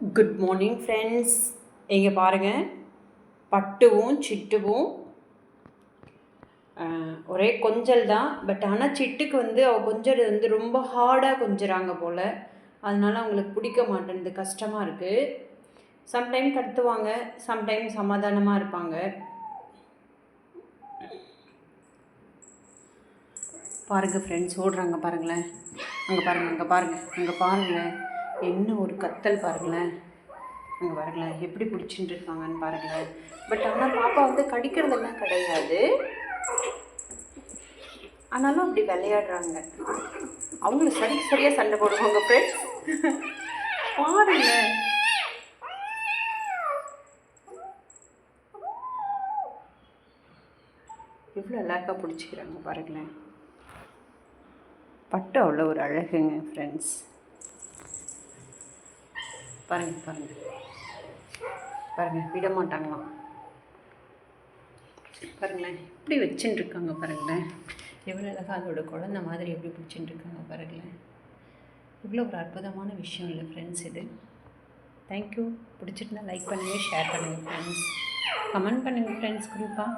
Good morning friends இங்கே பாருங்கள் பட்டுவும் சிட்டுவும் ஒரே கொஞ்சல் தான். பட் ஆனால் சிட்டுக்கு வந்து அவள் கொஞ்சது வந்து ரொம்ப ஹார்டாக கொஞ்சுறாங்க போல். அதனால் அவங்களுக்கு பிடிக்க மாட்டேன்து. கஷ்டமாக இருக்குது சம்டைம் கத்துவாங்க. சம்டைம் சமாதானமாக இருப்பாங்க. பாருங்கள் ஃப்ரெண்ட்ஸ் ஓடுறாங்க பாருங்களேன். அங்கே பாருங்கள் அங்கே பாருங்கள் அங்கே பாருங்களேன். என்ன ஒரு கத்தல் பாருங்களேன். அங்கே பாருங்களேன் எப்படி பிடிச்சிட்டு இருக்காங்கன்னு பாருங்களேன். பட் ஆனால் பாப்பா வந்து கடிக்கிறதெல்லாம் கிடையாது. ஆனாலும் அப்படி விளையாடுறாங்க. அவங்களும் சரிக்கு சரியாக சண்டை போடுவாங்க ஃப்ரெண்ட்ஸ் பாருங்க எவ்வளோ அழகாக பிடிச்சிக்கிறாங்க பாருங்களேன். பட்டு அவ்வளோ ஒரு அழகுங்க ஃப்ரெண்ட்ஸ் பாருங்க பாருங்க. பாருங்க விட மாட்டாங்களாம் பாருங்களேன் எப்படி வச்சுட்டு இருக்காங்க பாருங்களேன். எவ்வளோ அழகாக அதோட குழந்த மாதிரி எப்படி பிடிச்சிட்டு இருக்காங்க பாருங்களேன். இவ்வளோ ஒரு அற்புதமான விஷயம் இல்லை ஃப்ரெண்ட்ஸ் இது. தேங்க்யூ பிடிச்சிருந்தா லைக் பண்ணுங்கள் ஷேர் பண்ணுங்கள் ஃப்ரெண்ட்ஸ் கமெண்ட் பண்ணுங்கள் ஃப்ரெண்ட்ஸ் குரூப்பாக